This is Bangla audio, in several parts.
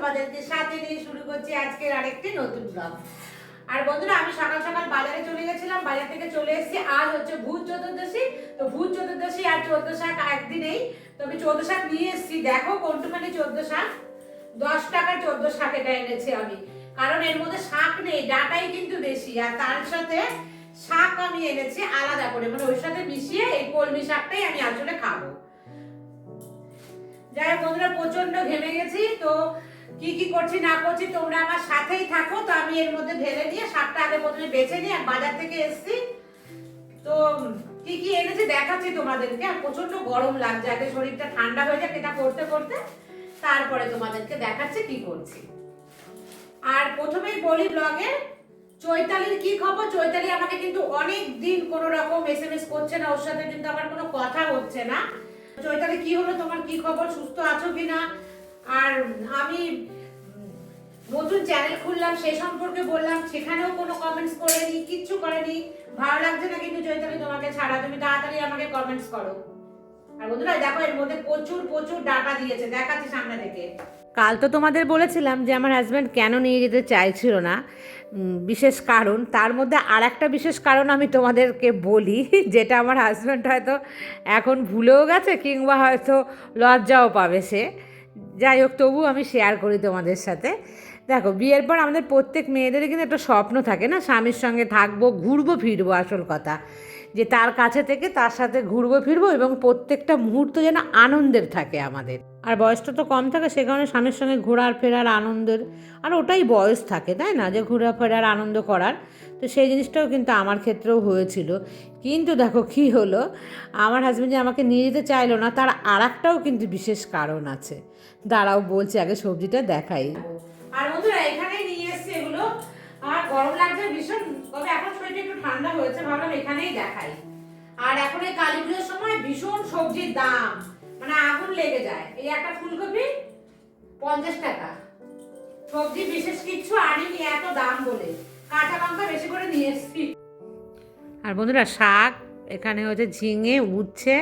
তোমাদেরকে সাথে নিয়ে শুরু করছি আজকের আরেকটি নতুন ব্লগ আর বন্ধুরা, আমি সকাল সকাল বাজারে চলে গেছিলাম, বাজার থেকে চলে এসেছি। আজ হচ্ছে ভূত চতুর্দশী। তো ভূত চতুর্দশী আর চোদ্দ শাক একদিনেই তো আমি চোদ্দ শাক নিয়ে এসেছি। দেখো কোনটুখানি চোদ্দ শাক দশ টাকার চোদ্দ শাক এটা এনেছি আমি। কারণ এর মধ্যে শাক নেই, ডাটাই কিন্তু বেশি। আর তার সাথে শাক আমি এনেছি আলাদা করে। মানে ওর সাথে মিশিয়ে এই কলমি শাকটাই আমি আসলে খাব। যাই হোক বন্ধুরা প্রচণ্ড ঘেমে গেছি। তো কি কি করছি, না করছি, তোমরা আমার সাথেই থাকো। তো আমি এর মধ্যে ঢেলে দিয়ে শাকটা আগে প্রথমে বেছে নিয়ে বাজার থেকে এসেছি। তো কি কি এনেছি দেখাচ্ছি তোমাদেরকে। আর প্রচণ্ড গরম লাগছে, আগে শরীরটা ঠান্ডা হয়ে যাক এটা করতে করতে। তারপরে তোমাদেরকে দেখাচ্ছি কি করছি। আর প্রথমেই বলি ব্লগে চৈতালির কি খবর? চৈতালি আমাকে কিন্তু অনেক দিন কোনো রকম এসএমএস করছে না, ওর সাথে কিন্তু আমার কোনো কথা হচ্ছে না। চৈতালি, কি হলো তোমার? কি খবর? সুস্থ আছো কিনা? আর আমি নতুন চ্যানেল খুললাম, সে সম্পর্কে বললাম, সেখানেও কোনো কমেন্টস করেনি, কিচ্ছু করেনি। ভালো লাগছে না কিন্তু চৈতালি তোমাকে ছাড়া, তুমি তাড়াতাড়ি আমাকে কমেন্টস করো। আর বন্ধুরা, দেখো, এর মধ্যে প্রচুর প্রচুর ডাটা দিয়েছে, দেখাচ্ছি সামনে থেকে। কাল তো তোমাদের বলেছিলাম যে আমার হাজব্যান্ড কেন নিয়ে যেতে চাইছিল না বিশেষ কারণ, তার মধ্যে আর একটা বিশেষ কারণ আমি তোমাদেরকে বলি, যেটা আমার হাজব্যান্ড হয়তো এখন ভুলেও গেছে, কিংবা হয়তো লজ্জাও পাবে সে। যাই হোক তবু আমি শেয়ার করি তোমাদের সাথে। দেখো, বিয়ের পর আমাদের প্রত্যেক মেয়েদের কিন্তু একটা স্বপ্ন থাকে না, স্বামীর সঙ্গে থাকব, ঘুরবো, ফিরবো, আসল কথা। যে তার কাছে থেকে তার সাথে ঘুরবো, ফিরবো এবং প্রত্যেকটা মুহূর্ত যেন আনন্দের থাকে আমাদের। আর বয়সটা তো কম থাকে, সে কারণে স্বামীর সঙ্গে ঘোরার, ফেরার আনন্দের, আর ওটাই বয়স থাকে, তাই না? যে ঘোরা, ফেরার, আনন্দ করার। তো সেই জিনিসটাও কিন্তু আমার ক্ষেত্রেও হয়েছিল। কিন্তু দেখো কি হলো, আমার হাজব্যান্ড যে আমাকে নিয়ে যেতে চাইলো না, তার আর একটাও কিন্তু বিশেষ কারণ আছে। দাঁড়াও বলছি আগে সবজিটা দেখাই। আর বন্ধুরা এখানেই নিয়ে এসছি এগুলো। আর গরম লাগছে ভীষণ তবে এখন শরীরটা একটু ঠান্ডা হয়েছে ভাবলাম এখানেই দেখাই। আর এখন এই কালী পুজোর সময় ভীষণ সবজির দাম মানে আগুন লেগে যায়। এই একটা ফুলকপি পঞ্চাশ টাকা। সবজি বিশেষ কিছু আনিনি এত দাম বলে। কাঁচা লঙ্কা বেশি করে নিয়ে এসছি। আর বন্ধুরা শাক এখানে হচ্ছে ঝিঙে উচ্ছে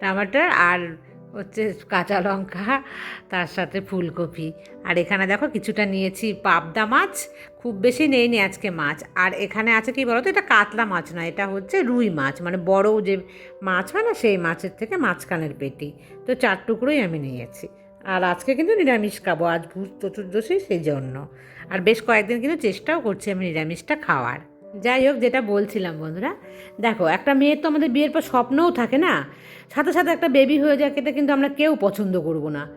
টমাটার আর হচ্ছে কাঁচা লঙ্কা, তার সাথে ফুলকপি। আর এখানে দেখো কিছুটা নিয়েছি পাবদা মাছ, খুব বেশি নেইনি আজকে মাছ। আর এখানে আছে কি বলতো, এটা কাতলা মাছ না এটা হচ্ছে রুই মাছ। মানে বড় যে মাছ হয় না, সেই মাছের থেকে মাঝখানের পেটি। তো চার টুকরোই আমি নিয়েছি। আর আজকে কিন্তু নিরামিষ খাব, আজ ভূত চতুর্দশী সেই জন্য। আর বেশ কয়েকদিন কিন্তু চেষ্টাও করছি আমি নিরামিষটা খাওয়ার। যাই হোক, যেটা বলছিলাম বন্ধুরা। দেখো, একটা মেয়ের তো আমাদের বিয়ের পর স্বপ্নও থাকে না। সাথে সাথে একটা বেবি হয়ে যাক, এটা কিন্তু আমরা কেউ পছন্দ করব না।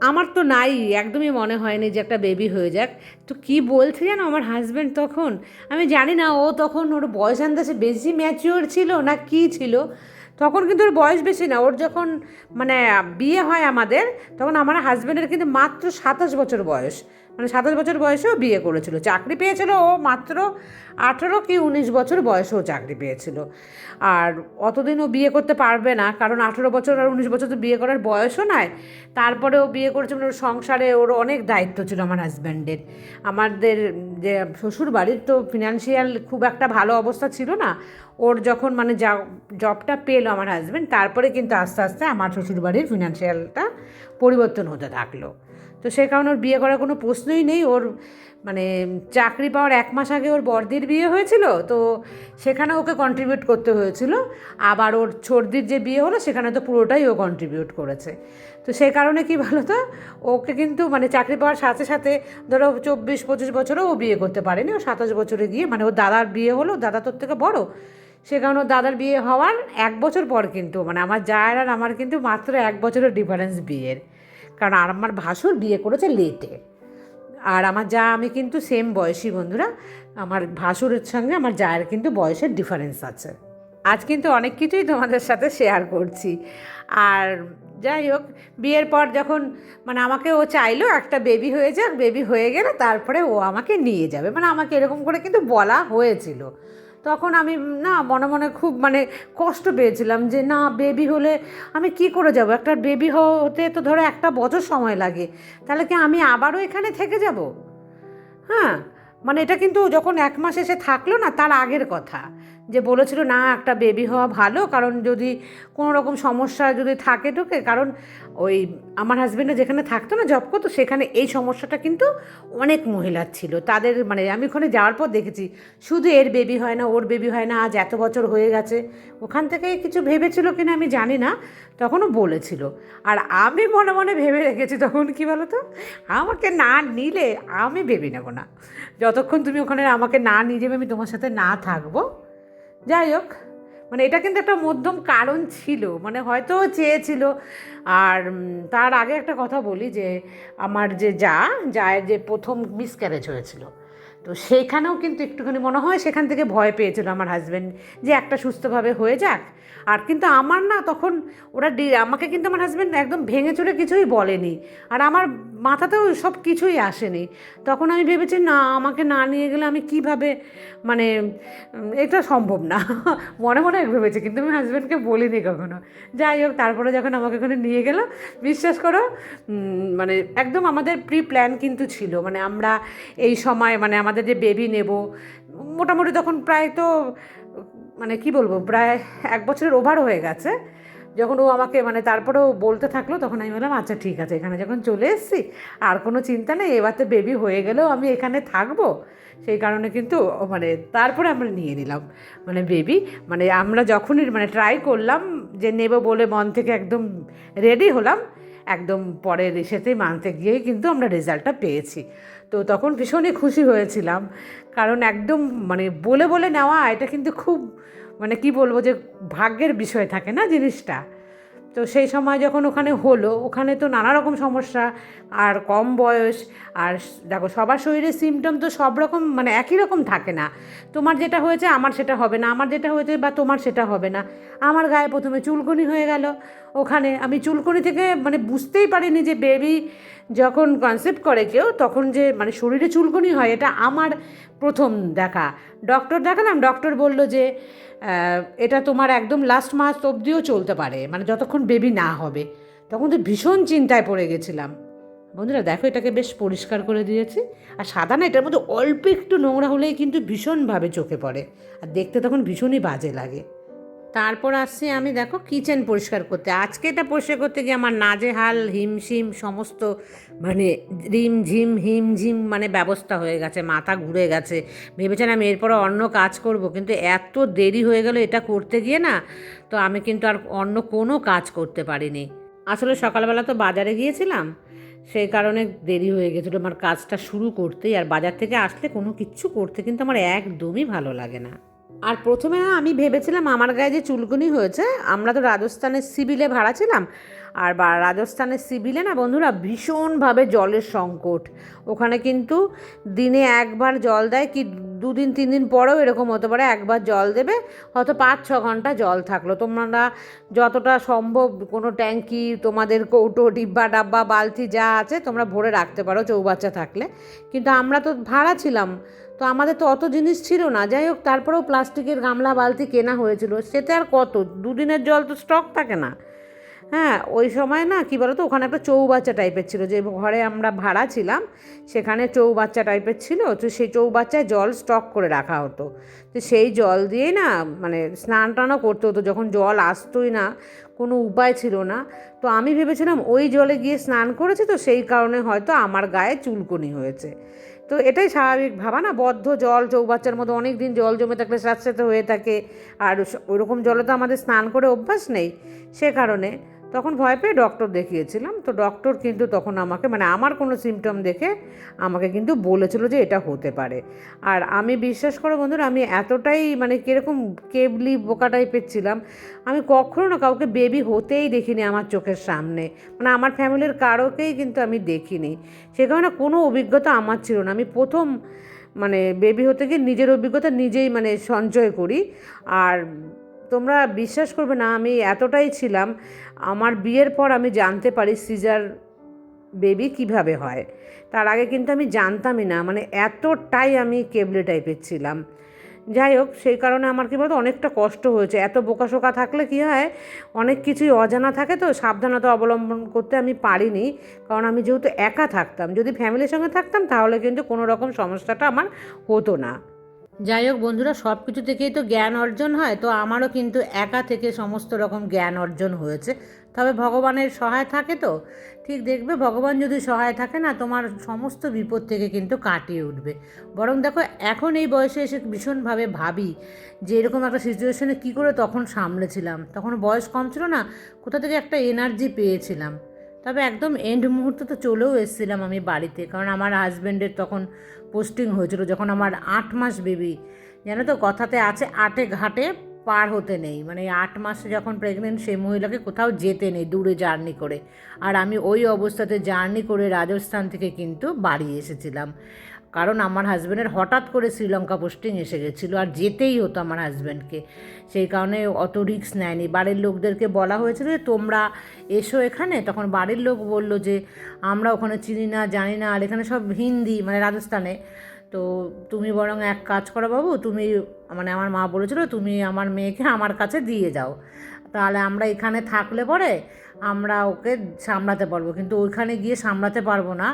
আমার তো নাই, একদমই মনে হয়নি যে একটা বেবি হয়ে যাক। তো কি বলছে জানো আমার হাজব্যান্ড তখন? আমি জানি না, ও তখন ওর বয়স আন্দাজে বেশি ম্যাচিওর ছিল না কি ছিল? তখন কিন্তু ওর বয়স বেশি না। ওর যখন মানে বিয়ে হয় আমাদের, তখন আমার হাজব্যান্ডের কিন্তু মাত্র সাতাশ বছর বয়স। মানে সাতাশ বছর বয়সেও বিয়ে করেছিল, চাকরি পেয়েছিল ও মাত্র আঠেরো কি উনিশ বছর বয়সেও চাকরি পেয়েছিল। আর অতদিন ও বিয়ে করতে পারবে না, কারণ আঠেরো বছর আর উনিশ বছর তো বিয়ে করার বয়সও নয় তারপরে ও বিয়ে করেছে মানে ওর সংসারে ওর অনেক দায়িত্ব ছিল আমার হাজব্যান্ডের আমাদের যে শ্বশুর বাড়ির তো ফিনান্সিয়াল খুব একটা ভালো অবস্থা ছিল না। ওর যখন মানে যা জবটা পেল আমার হাজব্যান্ড তারপরে কিন্তু আস্তে আস্তে আমার শ্বশুর বাড়ির ফিনান্সিয়ালটা পরিবর্তন হতে থাকল। তো সে কারণে ওর বিয়ে করার কোনো প্রশ্নই নেই। ওর মানে চাকরি পাওয়ার এক মাস আগে ওর বর্দির বিয়ে হয়েছিল, তো সেখানে ওকে কন্ট্রিবিউট করতে হয়েছিল। আবার ওর ছর্দির যে বিয়ে হলো, সেখানে তো পুরোটাই ও কন্ট্রিবিউট করেছে। তো সেই কারণে কি ভালো তো ওকে কিন্তু মানে চাকরি পাওয়ার সাথে সাথে ধরো চব্বিশ, পঁচিশ বছরেও ও বিয়ে করতে পারেনি। ও সাতাশ বছরে গিয়ে মানে ওর দাদার বিয়ে হলো দাদা তোর থেকে বড়। সে কারণে ওর দাদার বিয়ে হওয়ার এক বছর পর কিন্তু মানে আমার জায়ের আর আমার কিন্তু মাত্র এক বছরের ডিফারেন্স বিয়ের। কারণ আর আমার ভাসুর বিয়ে করেছে লেটে আর আমার যা, আমি কিন্তু সেম বয়সী বন্ধুরা। আমার ভাসুরের সঙ্গে আমার জায়ের কিন্তু বয়সের ডিফারেন্স আছে। আজ কিন্তু অনেক কিছুই তোমাদের সাথে শেয়ার করছি। আর যাই হোক, বিয়ের পর যখন মানে আমাকে ও চাইলো একটা বেবি হয়ে যাক বেবি হয়ে গেলে তারপরে ও আমাকে নিয়ে যাবে। মানে আমাকে এরকম করে কিন্তু বলা হয়েছিল। তখন আমি, না, মনে মনে খুব মানে কষ্ট পেয়েছিলাম যে, না বেবি হলে আমি কি করে যাব? একটা বেবি হতে তো ধরো একটা বছর সময় লাগে। তাহলে কি আমি আবারও এখানে থেকে যাব? হ্যাঁ মানে এটা কিন্তু যখন এক মাস এসে থাকল না, তার আগের কথা। যে বলেছিল, না, একটা বেবি হওয়া ভালো, কারণ যদি কোনো রকম সমস্যা যদি থাকে টোকে কারণ ওই আমার হাজব্যান্ডে যেখানে থাকতো না জব করতো, সেখানে এই সমস্যাটা কিন্তু অনেক মহিলার ছিল। তাদের মানে আমি ওখানে যাওয়ার পর দেখেছি, শুধু এর বেবি হয় না, ওর বেবি হয় না, আজ এত বছর হয়ে গেছে। ওখান থেকে কিছু ভেবেছিল কিনা আমি জানি না, তখনও বলেছিল। আর আমি মনে মনে ভেবে রেখেছি তখন, কি বলো তো আমাকে না নিলে আমি ভেবে নেব না। যতক্ষণ তুমি ওখানে আমাকে না নিয়ে যাবে, আমি তোমার সাথে না থাকব। যাই হোক মানে এটা কিন্তু একটা মধ্যম কারণ ছিল মানে হয়তো চেয়েছিল। আর তার আগে একটা কথা বলি যে, আমার যে যা যায় যে প্রথম মিসক্যারেজ হয়েছিল তো সেইখানেও কিন্তু একটুখানি মনে হয় সেখান থেকে ভয় পেয়েছিল আমার হাজব্যান্ড যে একটা সুস্থভাবে হয়ে যাক। আর কিন্তু আমার না তখন ওরা আমাকে কিন্তু আমার হাজব্যান্ড একদম ভেঙে চলে কিছুই বলেনি। আর আমার মাথাতেও সব কিছুই আসেনি। তখন আমি ভেবেছি, না, আমাকে না নিয়ে গেলে আমি কীভাবে? মানে এটা সম্ভব না। মনে মনে ভেবেছি, কিন্তু আমি হাজব্যান্ডকে বলিনি কখনো। যাই হোক, তারপরে যখন আমাকে ওখানে নিয়ে গেল, বিশ্বাস করো মানে একদম আমাদের প্রি প্ল্যান কিন্তু ছিল। মানে আমরা এই সময় মানে আমাদের যে বেবি নেব, মোটামুটি তখন প্রায় তো মানে কি বলব, প্রায় এক বছরের ওভার হয়ে গেছে। যখন ও আমাকে মানে তারপরেও বলতে থাকল, তখন আমি বললাম আচ্ছা ঠিক আছে, এখানে যখন চলে এসেছি, আর কোনো চিন্তা নেই, এবার তো বেবি হয়ে গেলেও আমি এখানে থাকব। সেই কারণে কিন্তু মানে তারপরে আমরা নিয়ে নিলাম। মানে বেবি মানে আমরা যখনই মানে ট্রাই করলাম যে নেব বলে মন থেকে একদম রেডি হলাম একদম পরের এসেতেই মানতে গিয়েই কিন্তু আমরা রেজাল্টটা পেয়েছি। তো তখন ভীষণই খুশি হয়েছিলাম। কারণ একদম মানে বলে বলে নেওয়া এটা কিন্তু খুব মানে কি বলব যে ভাগ্যের বিষয় থাকে না জিনিসটা। তো সেই সময় যখন ওখানে হলো, ওখানে তো নানা রকম সমস্যা, আর কম বয়স, আর দেখো সবার শরীরে সিমটম তো সব রকম মানে একই রকম থাকে না। তোমার যেটা হয়েছে আমার সেটা হবে না, আমার যেটা হয়েছে বা তোমার সেটা হবে না। আমার গায়ে প্রথমে চুলকনি হয়ে গেল ওখানে। আমি চুলকুনি থেকে মানে বুঝতেই পারিনি যে বেবি যখন কনসেপ্ট করে কেউ, তখন যে মানে শরীরে চুলকুনি হয়, এটা আমার প্রথম দেখা। ডক্টর দেখালাম ডক্টর বলল যে এটা তোমার একদম লাস্ট মাস অবধিও চলতে পারে মানে যতক্ষণ বেবি না হবে। তখন তো ভীষণ চিন্তায় পড়ে গেছিলাম। বন্ধুরা, দেখো, এটাকে বেশ পরিষ্কার করে দিয়েছি। আর সাদা না, এটার মধ্যে অল্প একটু নোংরা হলেই কিন্তু ভীষণভাবে চোখে পড়ে। আর দেখতে তখন ভীষণই বাজে লাগে। তারপর আসছি আমি দেখো কিচেন পরিষ্কার করতে। আজকে এটা পরিষ্কার করতে গিয়ে আমার নাজেহাল হিমশিম সমস্ত মানে রিম ঝিম হিম ঝিম মানে ব্যবস্থা হয়ে গেছে মাথা ঘুরে গেছে। ভেবেছেন আমি এরপরে অন্য কাজ করব কিন্তু এত দেরি হয়ে গেল এটা করতে গিয়ে না তো আমি কিন্তু আর অন্য কোনো কাজ করতে পারিনি। আসলে সকালবেলা তো বাজারে গিয়েছিলাম সেই কারণে দেরি হয়ে গেছিল আমার কাজটা শুরু করতেই আর বাজার থেকে আসলে কোনো কিচ্ছু করতে কিন্তু আমার একদমই ভালো লাগে না। আর প্রথমে না আমি ভেবেছিলাম আমার গায়ে যে চুলকুনি হয়েছে, আমরা তো রাজস্থানের সিভিলে ভাড়া ছিলাম, আর বা রাজস্থানের সিভিলে না বন্ধুরা ভীষণভাবে জলের সংকট। ওখানে কিন্তু দিনে একবার জল দেয়, কি দুদিন তিন দিন পরেও এরকম হতে পারে, একবার জল দেবে, হয়তো পাঁচ, ছ ঘণ্টা জল থাকল। তোমরা যতটা সম্ভব কোনো ট্যাঙ্কি, তোমাদের কৌটো, ডিব্বা, ডাব্বা, বালতি যা আছে তোমরা ভরে রাখতে পারো চৌবাচ্চা থাকলে। কিন্তু আমরা তো ভাড়া ছিলাম তো আমাদের তো অত জিনিস ছিল না। যাই হোক, তারপরেও প্লাস্টিকের গামলা, বালতি কেনা হয়েছিল। সেতে আর কত? দুদিনের জল তো স্টক থাকে না। হ্যাঁ ওই সময় না, কী বলতো, ওখানে একটা চৌবাচ্চা টাইপের ছিল। যে ঘরে আমরা ভাড়া ছিলাম, সেখানে চৌবাচ্চা টাইপের ছিল। তো সেই চৌবাচ্চায় জল স্টক করে রাখা হতো। তো সেই জল দিয়েই না মানে স্নান টানও করতে হতো। যখন জল আসতোই না, কোনো উপায় ছিল না। তো আমি ভেবেছিলাম, ওই জলে গিয়ে স্নান করেছে, তো সেই কারণে হয়তো আমার গায়ে চুলকুনি হয়েছে। তো এটাই স্বাভাবিক ভাবা না? বদ্ধ জল চৌবাচ্চার মধ্যে অনেক দিন জল জমে থাকলে স্যাঁতস্যাঁতে হয়ে থাকে। আর ওরকম জলে তো আমাদের স্নান করে অভ্যাস নেই সে কারণে। তখন ভয় পেয়ে ডক্টর দেখিয়েছিলাম। তো ডক্টর কিন্তু তখন আমাকে মানে আমার কোনো সিমটম দেখে আমাকে কিন্তু বলেছিল যে এটা হতে পারে। আর আমি বিশ্বাস করো বন্ধুরা, আমি এতটাই মানে কীরকম কেবলি বোকা টাইপের ছিলাম। আমি কখনো না কাউকে বেবি হতেই দেখিনি আমার চোখের সামনে। মানে আমার ফ্যামিলির কারোকেই কিন্তু আমি দেখিনি। সে কারণে কোনো অভিজ্ঞতা আমার ছিল না। আমি প্রথম মানে বেবি হতে গিয়ে নিজের অভিজ্ঞতা নিজেই মানে সঞ্চয় করি। আর তোমরা বিশ্বাস করবে না, আমি এতটাই ছিলাম। আমার বিয়ের পর আমি জানতে পারি সিজার বেবি কীভাবে হয়। তার আগে কিন্তু আমি জানতামই না মানে এতটাই আমি কেবলে টাইপের ছিলাম। যাই হোক, সেই কারণে আমার কী বলতো, অনেকটা কষ্ট হয়েছে। এত বোকাশোকা থাকলে কী হয়, অনেক কিছুই অজানা থাকে তো, সাবধানতা অবলম্বন করতে আমি পারিনি। কারণ আমি যেহেতু একা থাকতাম, যদি ফ্যামিলির সঙ্গে থাকতাম, তাহলে কিন্তু কোনো রকম সমস্যাটা আমার হতো না। যাই হোক বন্ধুরা সব কিছু থেকেই তো জ্ঞান অর্জন হয়, তো আমারও কিন্তু একা থেকে সমস্ত রকম জ্ঞান অর্জন হয়েছে। তবে ভগবানের সহায় থাকে তো? ঠিক দেখবে, ভগবান যদি সহায় থাকে না, তোমার সমস্ত বিপদ থেকে কিন্তু কাটিয়ে উঠবে। বরং দেখো, এখন এই বয়সে এসে ভীষণভাবে ভাবি যে এরকম একটা সিচুয়েশনে কী করে তখন সামলেছিলাম। তখন বয়স কম ছিল না, কোথা থেকে একটা এনার্জি পেয়েছিলাম। তবে একদম এন্ড মুহূর্তে তো চলেও এসেছিলাম আমি বাড়িতে। কারণ আমার হাজব্যান্ডের তখন পোস্টিং হয়েছিল, যখন আমার আট মাস বেবি জানো তো কথাতে আছে আটে ঘাটে পার হতে নেই। মানে আট মাসে যখন প্রেগনেন্ট সেই মহিলাকে কোথাও যেতে নেই, দূরে জার্নি করে। আর আমি ওই অবস্থাতে জার্নি করে রাজস্থান থেকে কিন্তু বাড়ি এসেছিলাম। কারণ আমার হাজব্যান্ডের হঠাৎ করে শ্রীলঙ্কা পোস্টিং এসে গেছিল আর যেতেই হতো আমার হাজব্যান্ডকে সেই কারণে অত রিস্ক নেয়নি। বাড়ির লোকদেরকে বলা হয়েছিল যে, তোমরা এসো এখানে? তখন বাড়ির লোক বলল যে, আমরা ওখানে চিনি না, জানি না, আর এখানে সব হিন্দি মানে রাজস্থানে। তো তুমি বরং এক কাজ করো বাবু, তুমি মানে আমার মা বলেছিল, তুমি আমার মেয়েকে আমার কাছে দিয়ে যাও। তাহলে আমরা এখানে থাকলে পরে আমরা ওকে সামলাতে পারব। কিন্তু ওইখানে গিয়ে সামলাতে পারব না।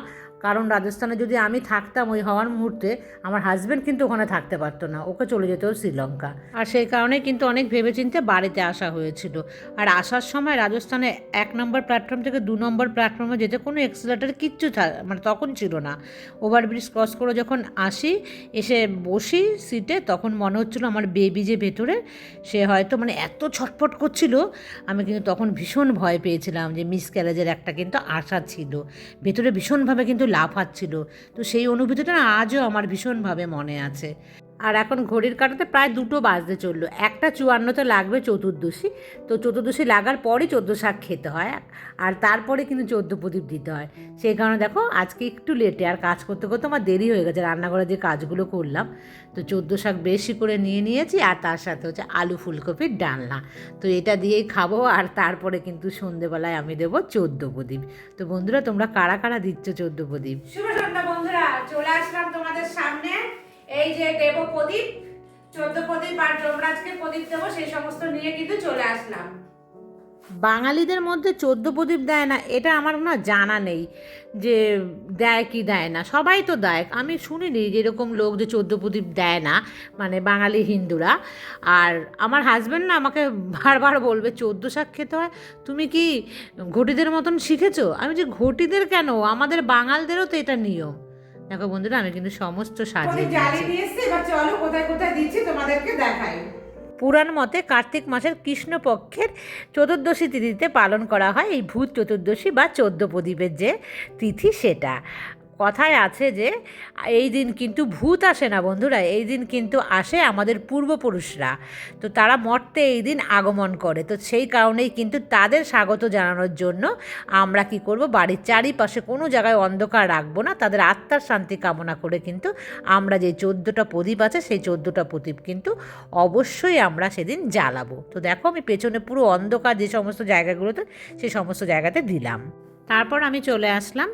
কারণ রাজস্থানে যদি আমি থাকতাম ওই হওয়ার মুহূর্তে, আমার হাজব্যান্ড কিন্তু ওখানে থাকতে পারতো না, ওকে চলে যেত শ্রীলঙ্কা। আর সেই কারণে কিন্তু অনেক ভেবেচিন্তে বাড়িতে আসা হয়েছিল। আর আসার সময় রাজস্থানে এক নম্বর প্ল্যাটফর্ম থেকে দু নম্বর প্ল্যাটফর্মে যেতে কোনো এক্সিলেটার কিচ্ছু মানে তখন ছিল না। ওভারব্রিজ ক্রস করে যখন আসি, এসে বসি সিটে তখন মনে হচ্ছিল আমার বেবি যে ভেতরে, সে হয়তো মানে এত ছটফট করছিল, আমি কিন্তু তখন ভীষণ ভয় পেয়েছিলাম যে মিস ক্যারেজের একটা কিন্তু আশা ছিল। ভেতরে ভীষণভাবে কিন্তু লাফাচ্ছিল। তো সেই অনুভূতিটা আজও আমার ভীষণভাবে মনে আছে। আর এখন ঘড়ির কাটাতে প্রায় দুটো বাজতে চলল। একটা চুয়ান্নতে লাগবে চতুর্দশী। তো চতুর্দশী লাগার পরই চোদ্দ শাক খেতে হয়। আর তারপরে কিন্তু চোদ্দ প্রদীপ দিতে হয়। সেই কারণে দেখো, আজকে একটু লেটে আর কাজ করতে করতে আমার দেরি হয়ে গেছে। রান্নাঘরে যে কাজগুলো করলাম, তো চোদ্দ শাক বেশি করে নিয়ে নিয়েছি। আর তার সাথে হচ্ছে আলু ফুলকপির ডালনা। তো এটা দিয়েই খাব। আর তারপরে কিন্তু সন্ধেবেলায় আমি দেবো চোদ্দ প্রদীপ। তো বন্ধুরা, তোমরা কারা কারা দিচ্ছ চোদ্দ প্রদীপ? শুভ সন্ধ্যা বন্ধুরা। চলে আসলাম তোমাদের সামনে। এই যে দেব প্রদীপ, চোদ্দ প্রদীপ আর যমরাজকে প্রদীপ দেবো, সেই সমস্ত নিয়ে কিন্তু চলে আসলাম। বাঙালিদের মধ্যে চোদ্দ প্রদীপ দেয় না, এটা আমার না জানা নেই যে দেয় কি দেয় না, সবাই তো দেয়। আমি শুনিনি যে এরকম লোক যে চোদ্দ প্রদীপ দেয় না মানে বাঙালি হিন্দুরা। আর আমার হাজব্যান্ড না আমাকে বারবার বলবে, চোদ্দ শাক খেতে হয়? তুমি কি ঘটিদের মতন শিখেছো? আমি যে ঘটিদের কেন? আমাদের বাঙালদেরও তো এটা নিয়ম। দেখো বন্ধুরা আমি কিন্তু সমস্ত সাজিয়ে দিয়েছি। এবার চলো কোথায় কোথায় দিচ্ছি তোমাদেরকে দেখাই। পুরাণ মতে কার্তিক মাসের কৃষ্ণপক্ষের চতুর্দশী তিথিতে পালন করা হয়। এই ভূত চতুর্দশী বা চোদ্দ প্রদীপের যে তিথি সেটা। কথায় আছে যে, এই দিন কিন্তু ভূত আসে না বন্ধুরা, এই দিন কিন্তু আসে আমাদের পূর্বপুরুষরা। তো তারা মর্তে এই দিন আগমন করে। তো সেই কারণেই কিন্তু তাদের স্বাগত জানানোর জন্য আমরা কি করব, বাড়ির চারিপাশে কোনো জায়গায় অন্ধকার রাখব না। তাদের আত্মার শান্তি কামনা করে কিন্তু আমরা যে চোদ্দোটা প্রদীপ আছে, সেই চোদ্দোটা প্রদীপ কিন্তু অবশ্যই আমরা সেদিন জ্বালাবো। তো দেখো আমি পেছনে পুরো অন্ধকার যে সমস্ত জায়গাগুলোতে সেই সমস্ত জায়গাতে দিলাম। তারপর আমি চলে আসলাম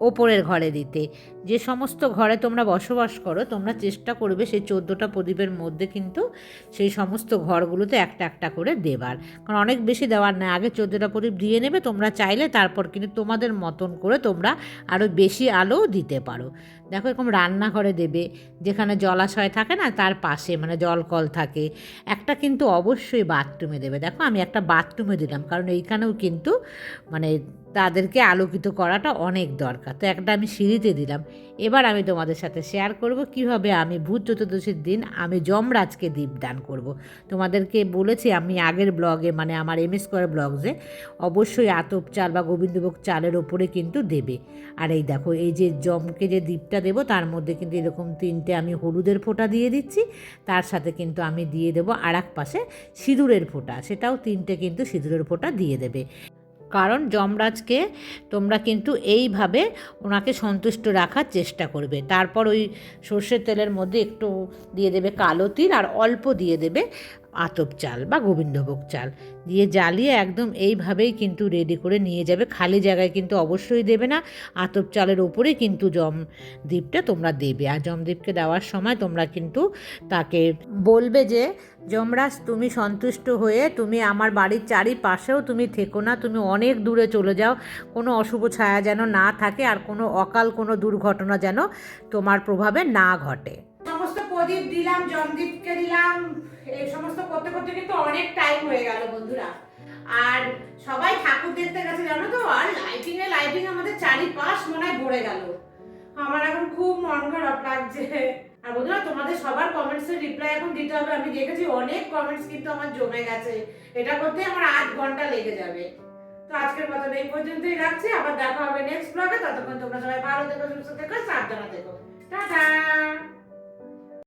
ওপরের ঘরে দিতে। যে সমস্ত ঘরে তোমরা বসবাস করো, তোমরা চেষ্টা করবে সেই চোদ্দোটা প্রদীপের মধ্যে কিন্তু সেই সমস্ত ঘরগুলোতে একটা একটা করে দেবার। কারণ অনেক বেশি দেওয়ার না আগে চোদ্দোটা প্রদীপ দিয়ে নেবে, তোমরা চাইলে তারপর কিন্তু তোমাদের মতন করে তোমরা আরও বেশি আলোও দিতে পারো। দেখো এরকম রান্নাঘরে দেবে, যেখানে জলাশয় থাকে না, তার পাশে মানে জল কল থাকে, একটা কিন্তু অবশ্যই বাথরুমে দেবে। দেখো আমি একটা বাথরুমে দিলাম, কারণ এইখানেও কিন্তু মানে তাদেরকে আলোকিত করাটা অনেক দরকার। তো একটা আমি সিঁড়িতে দিলাম এবার আমি তোমাদের সাথে শেয়ার করব কীভাবে আমি ভূত চতুর্দশীর দিন আমি যমরাজকে দীপদান করব। তোমাদেরকে বলেছি আমি আগের ব্লগে মানে আমার এম স্কোয়ার ব্লগসে অবশ্যই আতপ চাল বা গোবিন্দভোগ চালের ওপরে কিন্তু দেবে। আর এই দেখো, এই যে জমকে যে দীপটা দেবো, তার মধ্যে কিন্তু এরকম তিনটে আমি হলুদের ফোঁটা দিয়ে দিচ্ছি। তার সাথে কিন্তু আমি দিয়ে দেবো আর পাশে সিঁদুরের ফোঁটা, সেটাও তিনটে কিন্তু সিঁদুরের ফোঁটা দিয়ে দেবে। কারণ যমরাজকে তোমরা কিন্তু এইভাবে ওনাকে সন্তুষ্ট রাখার চেষ্টা করবে। তারপর ওই সর্ষের তেলের মধ্যে একটু দিয়ে দেবে কালো তিল আর অল্প দিয়ে দেবে। আতপ চাল বা গোবিন্দভোগ চাল। দিয়ে জ্বালিয়ে একদম এইভাবেই কিন্তু রেডি করে নিয়ে যাবে। খালি জায়গায় কিন্তু অবশ্যই দেবে না। আতপ চালের ওপরে কিন্তু জম দ্বীপটা তোমরা দেবে। আর জমদ্বীপকে দেওয়ার সময় তোমরা কিন্তু তাকে বলবে যে, যমরাজ, তুমি সন্তুষ্ট হয়ে, তুমি আমার বাড়ির চারিপাশেও তুমি থেকো না। তুমি অনেক দূরে চলে যাও। কোনো অশুভ ছায়া যেন না থাকে আর কোনো অকাল কোনো দুর্ঘটনা যেন তোমার প্রভাবে না ঘটে। প্রদীপ দিলাম জমদীপকে দিলাম, এই সমস্ত করতে করতে কিন্তু অনেক টাইম হয়ে গেল বন্ধুরা। আর সবাই ঠাকুর দেখতে গেছে, জানো তো? আর লাইটিং এ লাইটিং আমাদের চারিপাশ মনে হয় ভরে গেল। আমার এখন খুব মন খারাপ লাগছে। আর বন্ধুরা, তোমাদের সবার কমেন্টস এর রিপ্লাই এখন দিতে হবে। আমি দেখেছি অনেক কমেন্টস কিন্তু আমার জমে গেছে। এটা করতে আমার আধ ঘণ্টা লেগে যাবে। তো আজকের মতন এই পর্যন্তই রাখছি। আবার দেখা হবে নেক্সট ব্লগে ততক্ষণ তোমরা সবাই ভালো থেকো, সুস্থ থেকো, সাবধানে থেকো। টাটা!